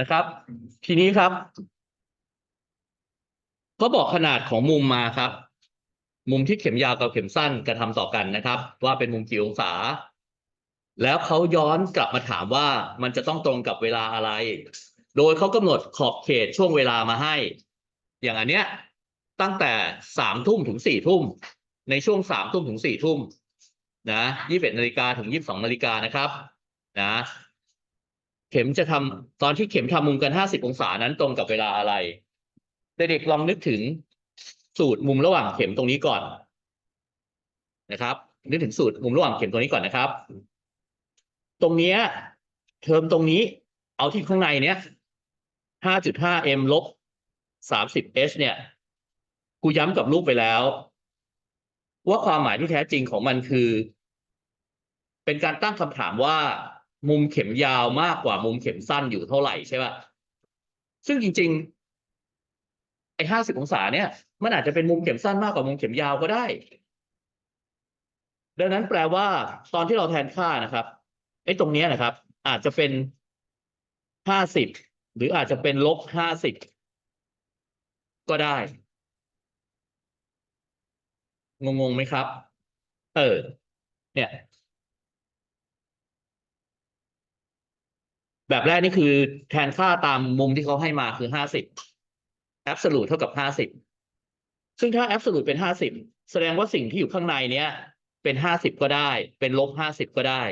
นะครับ ทีนี้ครับเขาบอกขนาดของมุมมาครับ มุมที่เข็มยาวกับเข็มสั้นกระทำต่อกันนะครับ ว่าเป็นมุมกี่องศา แล้วเขาย้อนกลับมาถามว่ามันจะต้องตรงกับเวลาอะไร โดยเขากำหนดขอบเขตช่วงเวลามาให้ อย่างอันเนี้ยตั้งแต่สามทุ่มถึงสี่ทุ่ม ในช่วงสามทุ่มถึงสี่ทุ่มนะยี่สิบเอ็ดนาฬิกาถึงยี่สิบสองนาฬิกานะครับ นะ เข็มจะทำตอนที่เข็มทำมุมกันห้าสิบองศานั้นตรงกับเวลาอะไรเด็กๆลองนึกถึงสูตรมุมระหว่างเข็มตรงนี้ก่อนนะครับ นึกถึงสูตรมุมระหว่างเข็มตรงนี้ก่อนนะครับ ตรงเนี้ยเทอมตรงนี้ เอาที่ข้างในเนี้ยห้าจุดห้าเอ็มลบสามสิบเอชเนี่ยกูย้ำกับลูกไปแล้ว ว่าความหมายที่แท้จริงของมันคือ เป็นการตั้งคำถามว่า มุมเข็มยาวมากกว่ามุมเข็มสั้นอยู่เท่าไหร่ใช่ป่ะ ซึ่งจริง ๆ ไอ้ห้าสิบองศาเนี่ย มันอาจจะเป็นมุมเข็มสั้นมากกว่ามุมเข็มยาวก็ได้ ดังนั้นแปลว่า ตอนที่เราแทนค่านะครับไอ้ตรงนี้นะครับ อาจจะเป็นห้าสิบหรืออาจจะเป็นลบห้าสิบก็ได้ งงๆไหมครับ เออ เนี่ย แบบแรกนี่คือแทนค่าตามมุมที่เขาให้มาคือห้าสิบ absolute เท่ากับห้าสิบซึ่งถ้า absolute เป็นห้าสิบแสดงว่าสิ่งที่อยู่ข้างในเนี้ย เป็นห้าสิบก็ได้ เป็นลบห้าสิบก็ได้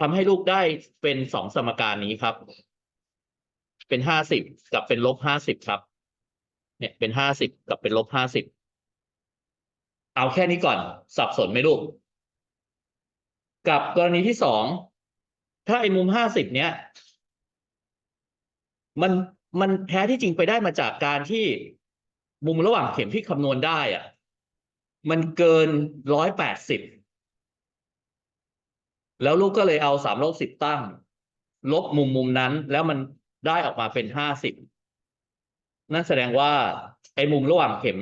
ทำให้ลูกได้เป็นสองสมการนี้ครับ เป็นห้าสิบกับเป็นลบห้าสิบครับ เนี่ยเป็นห้าสิบกับเป็นลบห้าสิบเอาแค่นี้ก่อน สับสนไหมลูก กับกรณีที่สองถ้าไอ้มุมห้าสิบเนี้ย มันมันแท้ที่จริงไปได้มาจากการที่มุมระหว่างเข็มที่คำนวณได้อะมันเกินร้อยแปดสิบแล้วลูกก็เลยเอาสามลบสิบตั้ง ลบมุมมุมนั้น แล้วมันได้ออกมาเป็นห้าสิบนั่นแสดงว่าไอ้มุมระหว่างเข็ม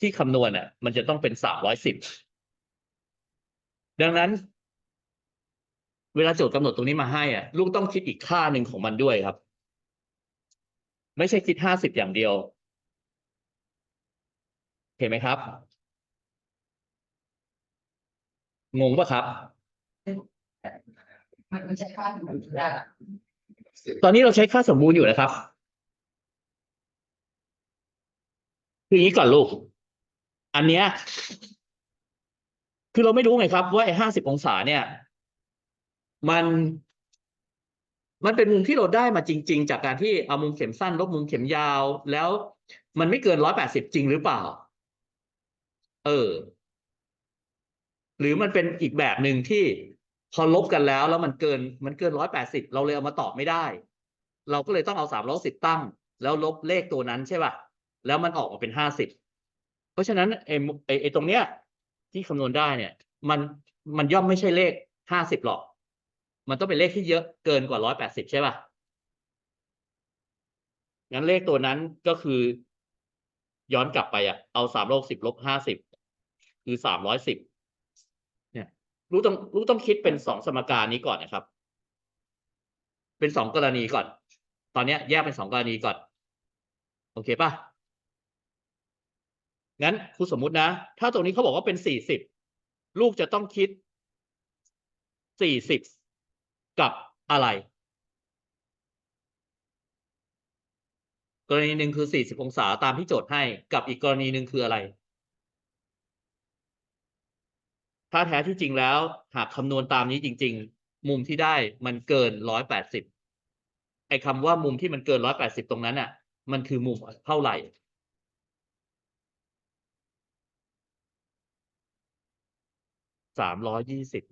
ที่คำนวณอะ มันจะต้องเป็นสามร้อยสิบดังนั้น เวลาโจทย์กำหนดตรงนี้มาให้อะ ลูกต้องคิดอีกค่าหนึ่งของมันด้วยครับ ไม่ใช่คิดห้าสิบอย่างเดียวเห็นไหมครับ งงปะครับ มันมันใช้ค่าสมมติได้อะตอนนี้เราใช้ค่าสมบูรณ์อยู่นะครับคืออย่างนี้ก่อนลูก อันเนี้ย คือเราไม่รู้ไงครับ ว่าไอ้ห้าสิบองศาเนี่ย มัน มันเป็นมุมที่เราได้มาจริง ๆ จากการที่เอามุมเข็มสั้นลบมุมเข็มยาว แล้วมันไม่เกินร้อยแปดสิบจริงหรือเปล่า เออ หรือมันเป็นอีกแบบหนึ่งที่พอลบกันแล้วแล้วมันเกินมันเกินร้อยแปดสิบเราเลยเอามาตอบไม่ได้ เราก็เลยต้องเอาสามร้อยสิบตั้ง แล้วลบเลขตัวนั้นใช่ป่ะแล้วมันออกมาเป็นห้าสิบเพราะฉะนั้นไอ้มุไอ้ไอ้ตรงเนี้ย ที่คำนวณได้เนี่ย มันมันย่อมไม่ใช่เลขห้าสิบหรอก มันต้องเป็นเลขที่เยอะเกินกว่าร้อยแปดสิบใช่ป่ะ งั้นเลขตัวนั้นก็คือ ย้อนกลับไปอะ เอาสามลบสิบลบห้าสิบคือสามร้อยสิบเนี่ย รู้ต้องรู้ต้องคิดเป็นสองสมการนี้ก่อนนะครับ เป็นสองกรณีก่อน ตอนเนี้ยแยกเป็นสองกรณีก่อน โอเคป่ะ งั้นครูสมมุตินะ ถ้าตรงนี้เขาบอกว่าเป็นสี่สิบลูกจะต้องคิดสี่สิบ กับอะไร กรณีหนึ่งคือสี่สิบองศาตามที่โจทย์ให้กับอีกกรณีหนึ่งคืออะไร ถ้าแท้ที่จริงแล้ว หากคำนวณตามนี้จริง ๆ มุมที่ได้มันเกินร้อยแปดสิบไอ้คำว่ามุมที่มันเกินร้อยแปดสิบตรงนั้นอะ มันคือมุมเท่าไหร่สามร้อยยี่สิบ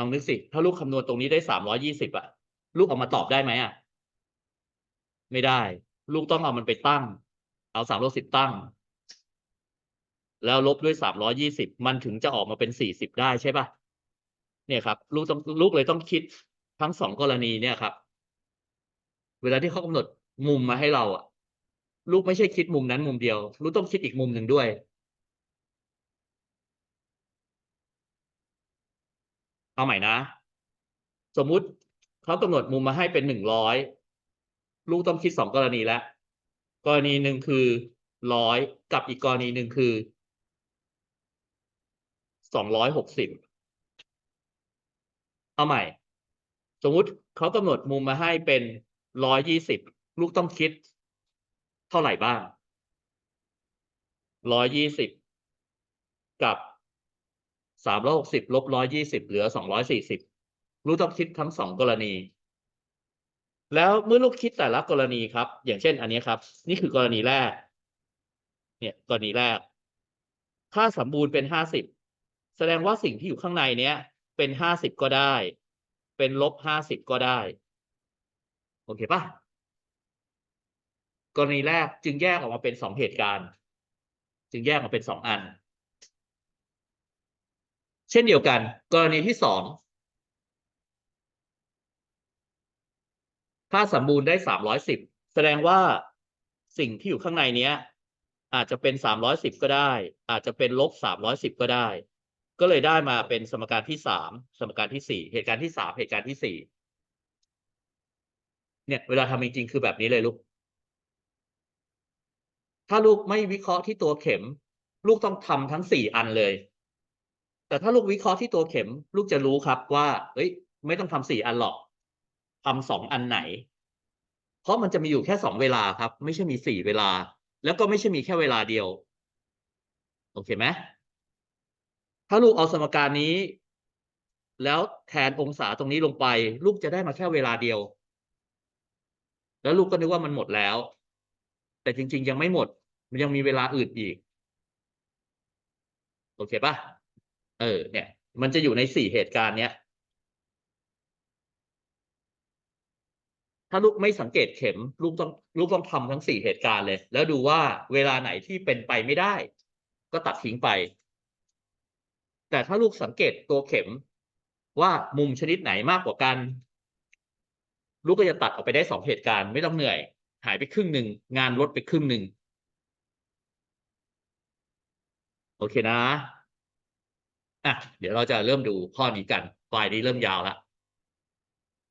ลองนึกสิ ถ้าลูกคำนวณตรงนี้ได้สามร้อยี่สิบอะลูกเอามาตอบได้ไหมอะไม่ได้ ลูกต้องเอามันไปตั้ง เอาสามลบสิบตั้ง แล้วลบด้วยสามร้อยี่สิบมันถึงจะออกมาเป็นสี่สิบได้ใช่ปะเนี่ยครับ ลูกต้องลูกเลยต้องคิดทั้งสองกรณีเนี่ยครับ เวลาที่เขากำหนดมุมมาให้เราอะลูกไม่ใช่คิดมุมนั้นมุมเดียว ลูกต้องคิดอีกมุมหนึ่งด้วย เอาใหม่นะ สมมุติเขากำหนดมุมมาให้เป็นหนึ่งร้อยลูกต้องคิดสองกรณีแล้วกรณีหนึ่งคือร้อยกับอีกกรณีหนึ่งคือสองร้อยหกสิบเอาใหม่ สมมุติเขากำหนดมุมมาให้เป็นร้อยยี่สิบลูกต้องคิด เท่าไหร่บ้างร้อยยี่สิบกับ สามร้อยหกสิบลบร้อยยี่สิบเหลือสองร้อยสี่สิบลูกต้องคิดทั้งสองกรณี แล้วเมื่อลูกคิดแต่ละกรณีครับ อย่างเช่น อันนี้ครับ นี่คือกรณีแรก เนี่ยกรณีแรก ค่าสมบูรณ์เป็นห้าสิบแสดงว่าสิ่งที่อยู่ข้างในเนี้ย เป็นห้าสิบก็ได้ เป็นลบห้าสิบก็ได้ โอเคปะกรณีแรกจึงแยกออกมาเป็นสองเหตุการณ์ จึงแยกออกมาเป็นสองอัน เช่นเดียวกัน กรณีที่สองค่าสมบูรณ์ได้สามร้อยสิบแสดงว่าสิ่งที่อยู่ข้างในเนี้ย อาจจะเป็นสามร้อยสิบก็ได้ อาจจะเป็นลบสามร้อยสิบก็ได้ ก็เลยได้มาเป็นสมการที่สามสมการที่สี่เหตุการณ์ที่สามเหตุการณ์ที่สี่เนี่ยเวลาทำจริงๆคือแบบนี้เลยลูก ถ้าลูกไม่วิเคราะห์ที่ตัวเข็ม ลูกต้องทำทั้งสี่อันเลย แต่ถ้าลูกวิเคราะห์ที่ตัวเข็ม ลูกจะรู้ครับว่า เอ้ย ไม่ต้องทำสี่อันหรอกทำสองอันไหน เพราะมันจะมีอยู่แค่สองเวลาครับ ไม่ใช่มีสี่เวลา แล้วก็ไม่ใช่มีแค่เวลาเดียว โอเคไหมถ้าลูกเอาสมการนี้ แล้วแทนองศาตรงนี้ลงไป ลูกจะได้มาแค่เวลาเดียว แล้วลูกก็นึกว่ามันหมดแล้ว แต่จริง ๆ ยังไม่หมด มันยังมีเวลาอื่นอีก โอเคปะ เออ เนี่ย มันจะอยู่ในสี่เหตุการณ์เนี้ย ถ้าลูกไม่สังเกตเข็ม ลูกต้องลูกต้องทำทั้งสี่เหตุการณ์เลย แล้วดูว่าเวลาไหนที่เป็นไปไม่ได้ ก็ตัดทิ้งไป แต่ถ้าลูกสังเกตตัวเข็ม ว่ามุมชนิดไหนมากกว่ากัน ลูกก็จะตัดออกไปได้สองเหตุการณ์ไม่ต้องเหนื่อย หายไปครึ่งหนึ่งงานลดไปครึ่งหนึ่งโอเคนะ อะเดี๋ยวเราจะเริ่มดูข้อนี้กันไฟล์นี้เริ่มยาวแล้ว